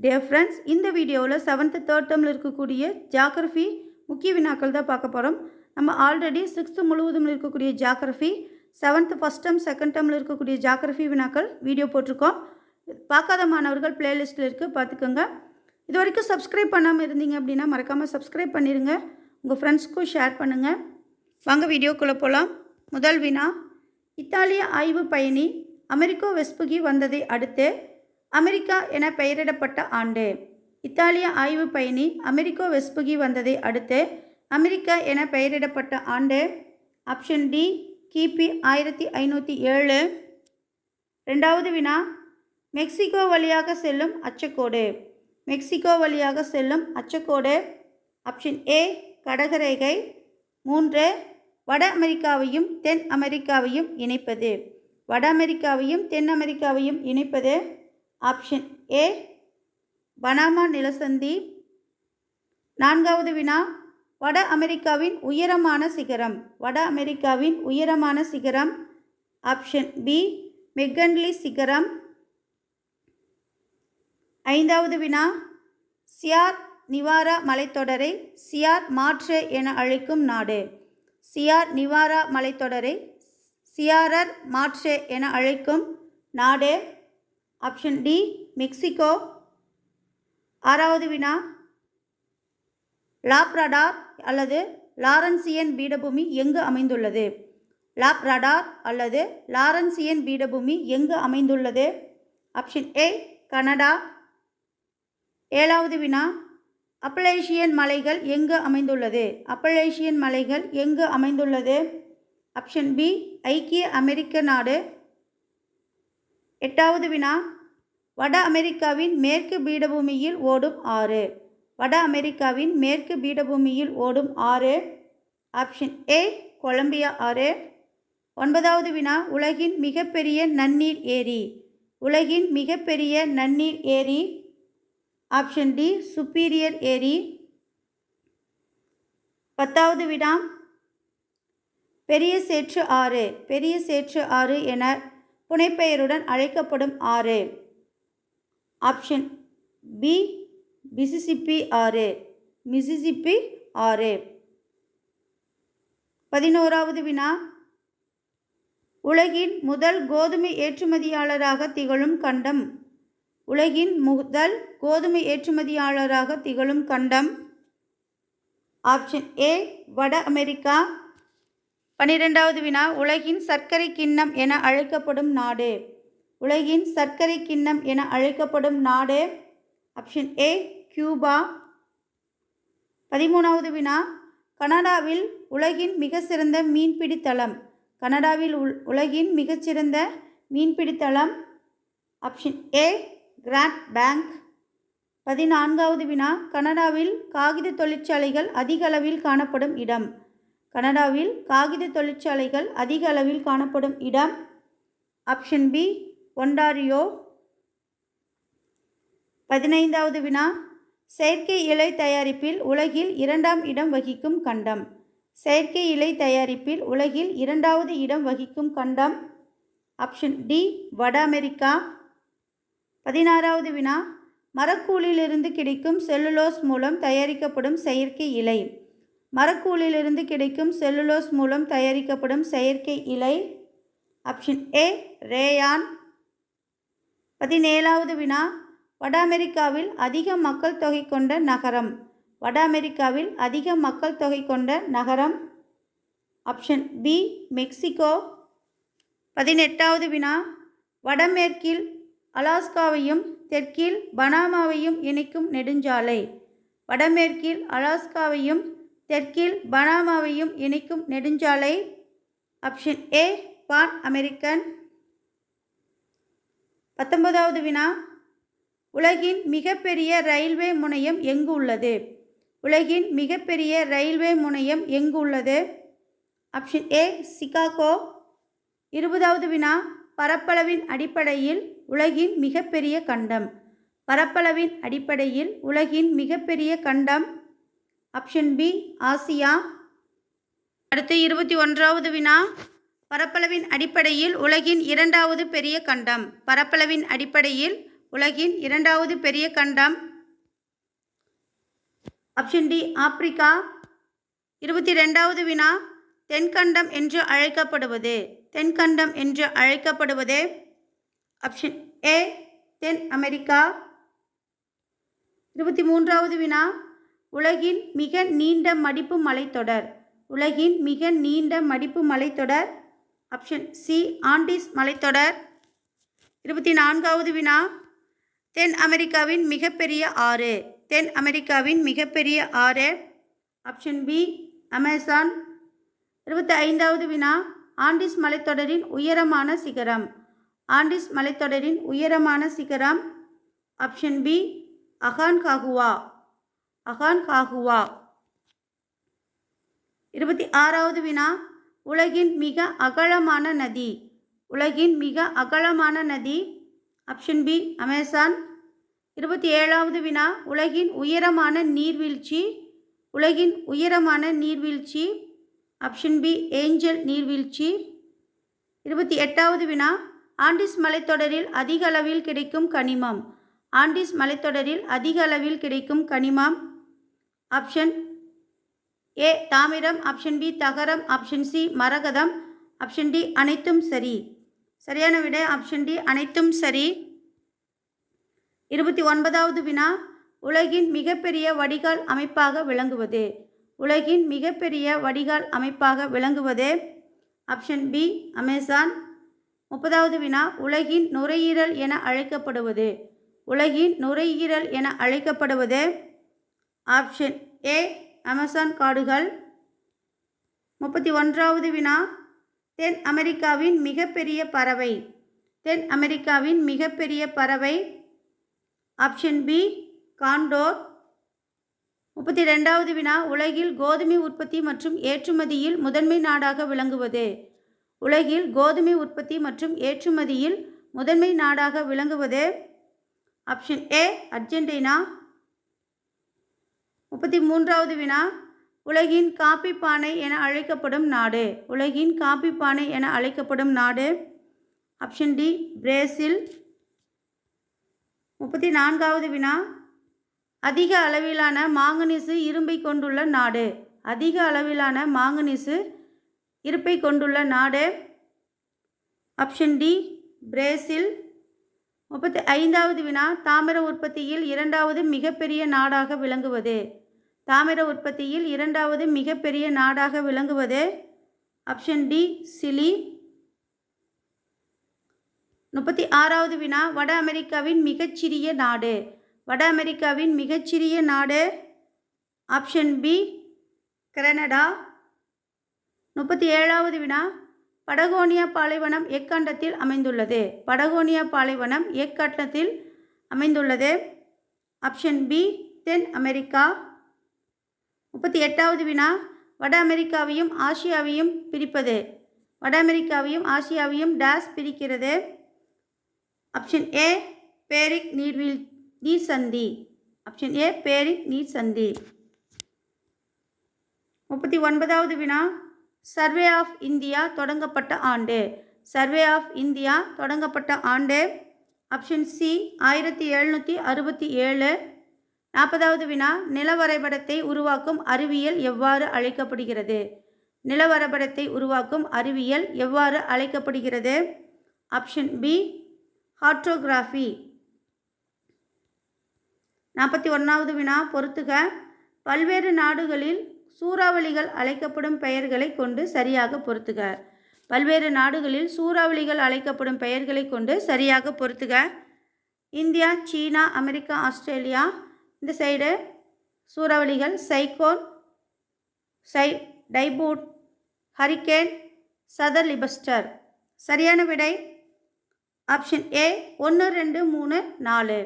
Dear friends இந்த வீடியோவில் seventh third டேர்மில் இருக்கக்கூடிய ஜாகிரஃபி முக்கிய வினாக்கள் தான் பார்க்க போகிறோம் நம்ம ஆல்ரெடி சிக்ஸ்த்து முழுவதும் இருக்கக்கூடிய geography seventh first term second டேர்மில் இருக்கக்கூடிய ஜாகிரஃபி வினாக்கள் வீடியோ போட்டிருக்கோம். பார்க்காத மாணவர்கள் பிளேலிஸ்ட்டில் இருக்குது பார்த்துக்கோங்க. இது வரைக்கும் சப்ஸ்கிரைப் பண்ணாமல் இருந்தீங்க அப்படின்னா மறக்காமல் சப்ஸ்கிரைப் பண்ணிடுங்க உங்கள் ஃப்ரெண்ட்ஸ்க்கும் ஷேர் பண்ணுங்கள் வாங்க வீடியோக்குள்ளே போகலாம் முதல் வினா இத்தாலிய ஆய்வு பயணி அமெரிக்கோ வெஸ்புகி வந்ததை அடுத்து அமெரிக்கா என பெயரிடப்பட்ட ஆண்டு. இத்தாலிய ஆய்வு பயணி அமெரிக்கோ வெஸ்புகி வந்ததை அடுத்து அமெரிக்கா என பெயரிடப்பட்ட ஆண்டு. ஆப்ஷன் டி கிபி ஆயிரத்தி ஐநூற்றி ஏழு. ரெண்டாவது வினா மெக்சிகோ வழியாக செல்லும் அச்சக்கோடு. மெக்சிகோ வழியாக செல்லும் அச்சக்கோடு. Option A கடகரேகை. மூன்று வட அமெரிக்காவையும் தென் அமெரிக்காவையும் இணைப்பது. வட அமெரிக்காவையும் தென் அமெரிக்காவையும் இணைப்பது. ஆப்ஷன் ஏ பனாமா நிலசந்தி. நான்காவது வினா வட அமெரிக்காவின் உயரமான சிகரம். வட அமெரிக்காவின் உயரமான சிகரம். ஆப்ஷன் பி மெக்கன்லி சிகரம். ஐந்தாவது வினா சியார் நிவாரா மலைத்தொடரை சியார் மாற்று என அழைக்கும் நாடு. சியார் நிவாரா மலைத்தொடரை சியாரர் மாற்று என அழைக்கும் நாடு. ஆப்ஷன் டி மெக்சிகோ ஆறாவது வினா லாப்ராடார் அல்லது லாரன்சியன் பீடபூமி எங்கு அமைந்துள்ளது? லாப்ராடார் அல்லது லாரன்சியன் பீடபூமி எங்கு அமைந்துள்ளது? ஆப்ஷன் ஏ கனடா ஏழாவது வினா அப்பலேஷியன் மலைகள் எங்கு அமைந்துள்ளது? அப்பலேஷியன் மலைகள் எங்கு அமைந்துள்ளது? ஆப்ஷன் பி ஐக்கிய அமெரிக்க நாடு எட்டாவது வினா. வட அமெரிக்காவின் மேற்கு பீடபூமியில் ஓடும் ஆறு. வட அமெரிக்காவின் மேற்கு பீடபூமியில் ஓடும் ஆறு. ஆப்ஷன் ஏ கொலம்பியா ஆறு. ஒன்பதாவது வினா உலகின் மிகப்பெரிய நன்னீர் ஏரி. உலகின் மிகப்பெரிய நன்னீர் ஏரி. ஆப்ஷன் டி சுப்பீரியர் ஏரி. பத்தாவது வினா பெரிய சேற்று ஆறு. பெரிய சேற்று ஆறு என புனைப்பெயருடன் அழைக்கப்படும் ஆறு. ஆப்ஷன் பி மிசிசிப்பி ஆறு. மிசிசிப்பி ஆறு. பதினோராவது வினா. உலகின் முதல் கோதுமை ஏற்றுமதியாளராக திகழும் கண்டம். உலகின் முதல் கோதுமை ஏற்றுமதியாளராக திகழும் கண்டம். ஆப்ஷன் ஏ வட அமெரிக்கா. பன்னிரெண்டாவது வினா உலகின் சர்க்கரை கிண்ணம் என அழைக்கப்படும் நாடு. உலகின் சர்க்கரை கிண்ணம் என அழைக்கப்படும் நாடு ஆப்ஷன் ஏ கியூபா. பதிமூணாவது வினா கனடாவில் உலகின் மிக சிறந்த மீன்பிடி தளம் கனடாவில் உள் உலகின் மிகச்சிறந்த மீன்பிடி தளம் ஆப்ஷன் ஏ கிராண்ட் பேங்க் பதினான்காவது வினா கனடாவில் காகித தொழிற்சாலைகள் அதிக அளவில் காணப்படும் இடம். கனடாவில் காகித தொழிற்சாலைகள் அதிக அளவில் காணப்படும் இடம் ஆப்ஷன் பி ஒண்டாரியோ பதினைந்தாவது வினா. செயற்கை இலை தயாரிப்பில் உலகில் இரண்டாம் இடம் வகிக்கும் கண்டம். செயற்கை இலை தயாரிப்பில் உலகில் இரண்டாவது இடம் வகிக்கும் கண்டம் ஆப்ஷன் டி வட அமெரிக்கா. பதினாறாவது வினா. மரக்கூலிலிருந்து கிடைக்கும் செல்லுலோஸ் மூலம் தயாரிக்கப்படும் செயற்கை இலை. மரக்கூலிலிருந்து கிடைக்கும் செல்லுலோஸ் மூலம் தயாரிக்கப்படும் செயற்கை இலை. Option A rayon. பதினேழாவது வினா. வட அமெரிக்காவில் அதிக மக்கள் தொகை கொண்ட நகரம். வட அமெரிக்காவில் அதிக மக்கள் தொகை கொண்ட நகரம். Option B Mexico. பதினெட்டாவது வினா. வடமேற்கில் அலாஸ்காவையும் தெற்கில் பனாமாவையும் இணைக்கும் நெடுஞ்சாலை. வடமேற்கில் அலாஸ்காவையும் தெற்கில் பனாமாவையும் இணைக்கும் நெடுஞ்சாலை ஆப்ஷன் ஏ பான் அமெரிக்கன். பத்தொன்பதாவது வினா. உலகின் மிகப்பெரிய ரயில்வே முனையம் எங்கு உள்ளது? உலகின் மிகப்பெரிய ரயில்வே முனையம் எங்கு உள்ளது? Option A Chicago. இருபதாவது வினா. பரப்பளவின் அடிப்படையில் உலகின் மிகப்பெரிய கண்டம். பரப்பளவின் அடிப்படையில் உலகின் மிகப்பெரிய கண்டம் ஆப்ஷன் பி ஆசியா. அடுத்து இருபத்தி ஒன்றாவது வினா. பரப்பளவின் அடிப்படையில் உலகின் இரண்டாவது பெரிய கண்டம். பரப்பளவின் அடிப்படையில் உலகின் இரண்டாவது பெரிய கண்டம். Option D Africa. இருபத்தி ரெண்டாவது வினா. தென்கண்டம் என்று அழைக்கப்படுவது. தென்கண்டம் என்று அழைக்கப்படுவது ஆப்ஷன் ஏ தென் அமெரிக்கா. இருபத்தி மூன்றாவது வினா. உலகின் மிக நீண்ட மடிப்பு மலைத்தொடர் உலகின் மிக நீண்ட மடிப்பு மலைத்தொடர் ஆப்ஷன் சி ஆண்டிஸ் மலைத்தொடர் இருபத்தி நான்காவது வினா. தென் அமெரிக்காவின் மிகப்பெரிய ஆறு. தென் அமெரிக்காவின் மிகப்பெரிய ஆறு. ஆப்ஷன் பி அமேசான் இருபத்தி ஐந்தாவது வினா. ஆண்டிஸ் மலைத்தொடரின் உயரமான சிகரம். ஆண்டிஸ் மலைத்தொடரின் உயரமான சிகரம். Option B Aconcagua Aconcagua. இருபத்தி ஆறாவது வினா. உலகின் மிக அகலமான நதி. உலகின் மிக அகலமான நதி. ஆப்ஷன் பி அமேசான் இருபத்தி ஏழாவது வினா. உலகின் உயரமான நீர்வீழ்ச்சி. உலகின் உயரமான நீர்வீழ்ச்சி. ஆப்ஷன் பி ஏஞ்சல் நீர்வீழ்ச்சி. இருபத்தி எட்டாவது வினா. ஆண்டிஸ் மலைத்தொடரில் அதிக அளவில் கிடைக்கும் கனிமம். ஆண்டிஸ் மலைத்தொடரில் அதிக அளவில் கிடைக்கும் கனிமம். ஆப்ஷன் ஏ தாமிரம். ஆப்ஷன் பி தகரம். ஆப்ஷன் சி மரகதம். ஆப்ஷன் டி அனைத்தும் சரி. சரியான விடை ஆப்ஷன் டி அனைத்தும் சரி. இருபத்தி ஒன்பதாவது வினா உலகின் மிகப்பெரிய வடிகால் அமைப்பாக விளங்குவது. உலகின் மிகப்பெரிய வடிகால் அமைப்பாக விளங்குவது. Option B Amazon. முப்பதாவது வினா உலகின் நுரையீரல் என அழைக்கப்படுவது. உலகின் நுரையீரல் என அழைக்கப்படுவது. ஆப்ஷன் ஏ அமேசான் காடுகள். முப்பத்தி ஒன்றாவது வினா. தென் அமெரிக்காவின் மிகப்பெரிய பறவை. தென் அமெரிக்காவின் மிகப்பெரிய பறவை. Option B condor. முப்பத்தி ரெண்டாவது வினா. உலகில் கோதுமை உற்பத்தி மற்றும் ஏற்றுமதியில் முதன்மை நாடாக விளங்குவது. உலகில் கோதுமை உற்பத்தி மற்றும் ஏற்றுமதியில் முதன்மை நாடாக விளங்குவது. Option A Argentina. முப்பத்தி மூன்றாவது வினா உலகின் காப்பி பானை என அழைக்கப்படும் நாடு. உலகின் காப்பி பானை என அழைக்கப்படும் நாடு. ஆப்ஷன் டி பிரேசில் முப்பத்தி நான்காவது வினா அதிக அளவிலான மாங்கனீசு இரும்பை கொண்டுள்ள நாடு. அதிக அளவிலான மாங்கனீசு இருப்பை கொண்டுள்ள நாடு. ஆப்ஷன் டி பிரேசில் முப்பத்தி ஐந்தாவது வினா தாமிர உற்பத்தியில் இரண்டாவது மிகப்பெரிய நாடாக விளங்குவது. தாமிர உற்பத்தியில் இரண்டாவது மிகப்பெரிய நாடாக விளங்குவது ஆப்ஷன் டி சிலி. முப்பத்தி ஆறாவது வினா வட அமெரிக்காவின் மிகச்சிறிய நாடு. வட அமெரிக்காவின் மிகச்சிறிய நாடு ஆப்ஷன் பி கனடா. முப்பத்தி ஏழாவது வினா படகோனியா பாலைவனம் எக்காண்டத்தில் அமைந்துள்ளது? படகோனியா பாலைவனம் எக்காண்டத்தில் அமைந்துள்ளது? ஆப்ஷன் பி தென் அமெரிக்கா. முப்பத்தி எட்டாவது வினா. வட அமெரிக்காவையும் ஆசியாவையும் பிரிப்பது. வட அமெரிக்காவையும் ஆசியாவையும் டேஸ் பிரிக்கிறது. ஆப்ஷன் ஏ பேரிக் நீர்வீழ் நீர் சந்தி ஆப்ஷன் ஏ பேரிக் நீர் சந்தி முப்பத்தி ஒன்பதாவது வினா. சர்வே ஆஃப் இந்தியா தொடங்கப்பட்ட ஆண்டு. சர்வே ஆஃப் இந்தியா தொடங்கப்பட்ட ஆண்டு. ஆப்ஷன் சி ஆயிரத்தி எழுநூற்றி அறுபத்தி ஏழு. நாற்பதாவது வினா நிலவரைபடத்தை உருவாக்கும் அறிவியல் எவ்வாறு அழைக்கப்படுகிறது? நிலவரைபடத்தை உருவாக்கும் அறிவியல் எவ்வாறு அழைக்கப்படுகிறது? ஆப்ஷன் பி ஹார்டோகிராஃபி நாற்பத்தி ஒன்றாவது வினா பொறுத்துக. பல்வேறு நாடுகளில் சூறாவளிகள் அழைக்கப்படும் பெயர்களை கொண்டு சரியாக பொறுத்துக. பல்வேறு நாடுகளில் சூறாவளிகள் அழைக்கப்படும் பெயர்களை கொண்டு சரியாக பொறுத்துக. இந்தியா சீனா அமெரிக்கா ஆஸ்திரேலியா இந்த சைடு சூறாவளிகள் சைக்கோன் சை டைபூட் ஹரிக்கேன் சதர் லிபஸ்டர் சரியான விடை? ஆப்ஷன் ஏ ஒன்று ரெண்டு மூணு நாலு.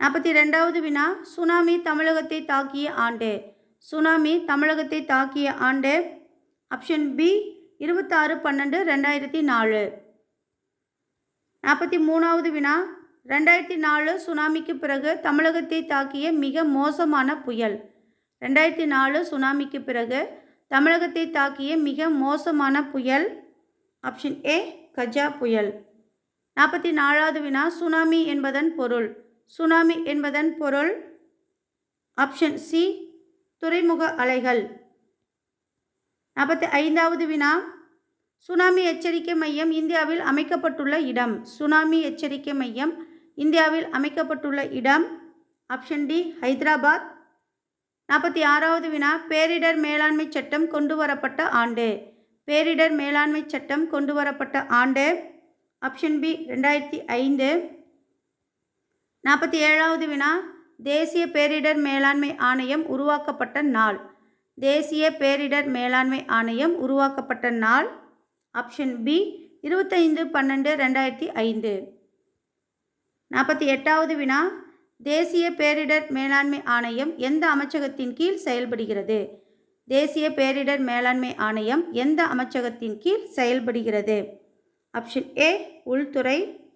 நாற்பத்தி ரெண்டாவது வினா சுனாமி தமிழகத்தை தாக்கிய ஆண்டு. சுனாமி தமிழகத்தை தாக்கிய ஆண்டு. ஆப்ஷன் பி இருபத்தாறு பன்னெண்டு ரெண்டாயிரத்தி நாலு. நாற்பத்தி மூணாவது வினா ரெண்டாயிரத்தி நாலு சுனாமிக்கு பிறகு தமிழகத்தை தாக்கிய மிக மோசமான புயல். ரெண்டாயிரத்தி நாலு சுனாமிக்கு பிறகு தமிழகத்தை தாக்கிய மிக மோசமான புயல் ஆப்ஷன் ஏ கஜா புயல். நாற்பத்தி நாலாவது வினா சுனாமி என்பதன் பொருள். சுனாமி என்பதன் பொருள் ஆப்ஷன் சி துறைமுக அலைகள். நாற்பத்தி ஐந்தாவது வினா சுனாமி எச்சரிக்கை மையம் இந்தியாவில் அமைக்கப்பட்டுள்ள இடம். சுனாமி எச்சரிக்கை மையம் இந்தியாவில் அமைக்கப்பட்டுள்ள இடம் ஆப்ஷன் டி ஹைதராபாத். நாற்பத்தி ஆறாவது வினா பேரிடர் மேலாண்மை சட்டம் கொண்டு வரப்பட்ட ஆண்டு. பேரிடர் மேலாண்மை சட்டம் கொண்டு வரப்பட்ட ஆண்டு ஆப்ஷன் பி ரெண்டாயிரத்தி ஐந்து. நாற்பத்தி ஏழாவது வினா தேசிய பேரிடர் மேலாண்மை ஆணையம் உருவாக்கப்பட்ட நாள். தேசிய பேரிடர் மேலாண்மை ஆணையம் உருவாக்கப்பட்ட நாள் ஆப்ஷன் பி இருபத்தைந்து பன்னெண்டு ரெண்டாயிரத்தி ஐந்து. நாற்பத்தி எட்டாவது வினா. தேசிய பேரிடர் மேலாண்மை ஆணையம் எந்த அமைச்சகத்தின் கீழ் செயல்படுகிறது? தேசிய பேரிடர் மேலாண்மை ஆணையம் எந்த அமைச்சகத்தின் கீழ் செயல்படுகிறது? ஆப்ஷன் ஏ உள்துறை.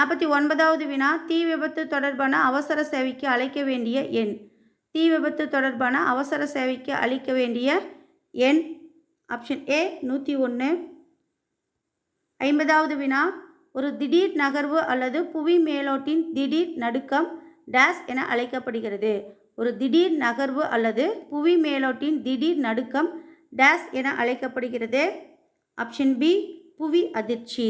நாற்பத்தி ஒன்பதாவது வினா தீ விபத்து தொடர்பான அவசர சேவைக்கு அழைக்க வேண்டிய எண். தீ விபத்து தொடர்பான அவசர சேவைக்கு அளிக்க வேண்டிய எண். ஆப்ஷன் ஏ நூற்றி ஒன்று. ஐம்பதாவது வினா ஒரு திடீர் நகர்வு அல்லது புவி மேலோட்டின் திடீர் நடுக்கம் டேஸ் என அழைக்கப்படுகிறது. ஒரு திடீர் நகர்வு அல்லது புவி மேலோட்டின் திடீர் நடுக்கம் டேஸ் என அழைக்கப்படுகிறது. ஆப்ஷன் பி புவி அதிர்ச்சி.